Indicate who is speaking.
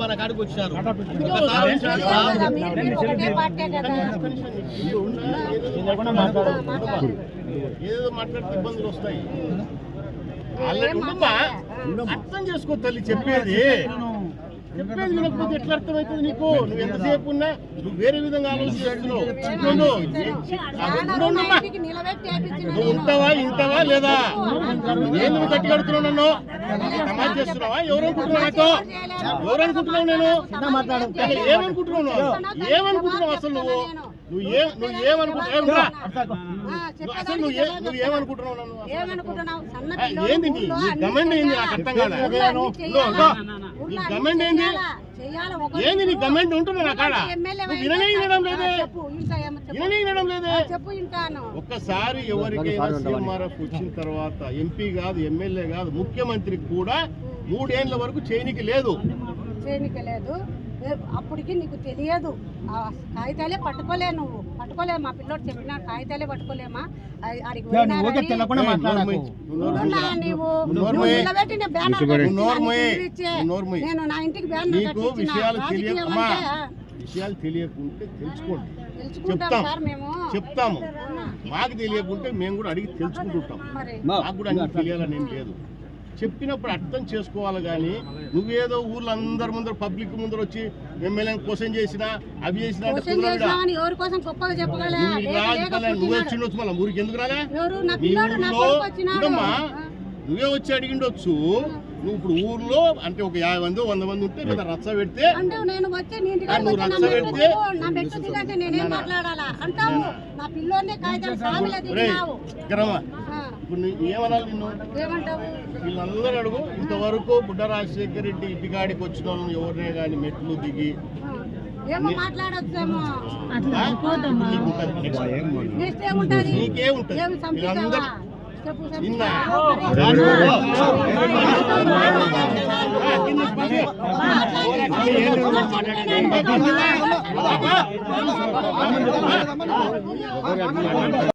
Speaker 1: మన కాడికి? వచ్చారు. ఏదో మాట్లాడితే ఇబ్బందులు వస్తాయి అర్థం చేసుకో తల్లి చెప్పేది చెప్పేది వినకపోతే ఎట్లా అర్థమవుతుంది నీకు నువ్వు ఎంతసేపు ఉన్నా నువ్వు వేరే విధంగా ఆలోచిస్తున్నావు నువ్వు ఉంటావా ఇంతవా లేదా నేను కట్టి కడుతున్నావు నన్ను సమాజ్ చేస్తున్నావా? ఎవరు అనుకుంటున్నావు నాతో? ఎవరు అనుకుంటున్నావు నేను? ఏమనుకుంటున్నావు? ఏమనుకుంటున్నావు అసలు నువ్వు? నువ్వు ఏ నువ్వు ఏమనుకుంటున్నావు? అసలు నువ్వు నువ్వు ఏమనుకుంటున్నావు నన్ను ఏంది నీ గమెంట్ ఏంది? నాకు అర్థం.
Speaker 2: ఊళ్ళో
Speaker 1: నీ గమెంట్ ఏంది? ఏంది నీ ఉంటున్నా విననే వినడం లేదే. విననే వినడం లేదే. ఒక్కసారి ఎవరికైనా సీఎంఆర్ఎఫ్ వచ్చిన తర్వాత ఎంపీ కాదు ఎమ్మెల్యే కాదు ముఖ్యమంత్రికి కూడా మూడేళ్ళ వరకు చేయనికి లేదు.
Speaker 2: చేయనికలేదు ఏ- అప్పటికి నీకు తెలియదు. ఆ కాగితాలే పట్టుకోలే నువ్వు. పట్టుకోలే మా పిల్లోడు చెప్పిన కాగితాలే పట్టుకోలేమా?
Speaker 1: మూయ్.
Speaker 2: నీవు?
Speaker 1: నువ్వు.
Speaker 2: నిలబెట్టిన బ్యానర్. నేను నా ఇంటికి బ్యానర్ కట్టించిన.
Speaker 1: విషయాలు తెలియకుంటే తెలుసుకోండి. చెప్తాం.
Speaker 2: సార్ మేము.
Speaker 1: చెప్తాము. మాకు తెలియకుంటే మేము కూడా అడిగి తెలుసుకుంటుంటాం.
Speaker 2: మరి.
Speaker 1: నాకు కూడా అన్ని తెలియాలని ఏం లేదు. చెప్పినప్పుడు అర్థం చేసుకోవాలి కానీ నువ్వేదో ఊర్లో అందరి ముందర పబ్లిక్ ముందర వచ్చి ఎమ్మెల్యే క్వశ్చన్ చేసినా అవి చేసినా
Speaker 2: కోసం
Speaker 1: నువ్వు. వచ్చిండొచ్చు మళ్ళీ. ఊరికి ఎందుకు రాలే. నువ్వే వచ్చి అడిగిండొచ్చు. నువ్వు ఇప్పుడు ఊర్లో అంటే ఒక యాభై మంది వంద మంది ఉంటే పెద్ద రచ్చ పెడితే
Speaker 2: అంటే నేను వచ్చి నీ ఇంటికి
Speaker 1: ఆ, నువ్వు రచ్చ పెడితే-
Speaker 2: దిగు,
Speaker 1: ఇప్పుడు ఏమనాలి నిన్ను?
Speaker 2: ఏమంటావు
Speaker 1: వీళ్ళందరూ అడుగు. ఇంతవరకు బుడ్డ రాజశేఖర రెడ్డి ఇంటికాడికి వచ్చిన ఎవరినే కానీ మెట్లు దిగి
Speaker 2: ఆ, ఏమో మాట్లాడొచ్చేమో
Speaker 1: ఆ? నీకు ఉంటది. Next.
Speaker 2: నెక్స్ట్ ఏముంటది
Speaker 1: నీకే ఉంటది
Speaker 2: ఏమి చంపించావా
Speaker 1: వీళ్ళందరూ
Speaker 2: చెప్పు
Speaker 1: నిన్న
Speaker 2: చంపించావా?
Speaker 1: కింద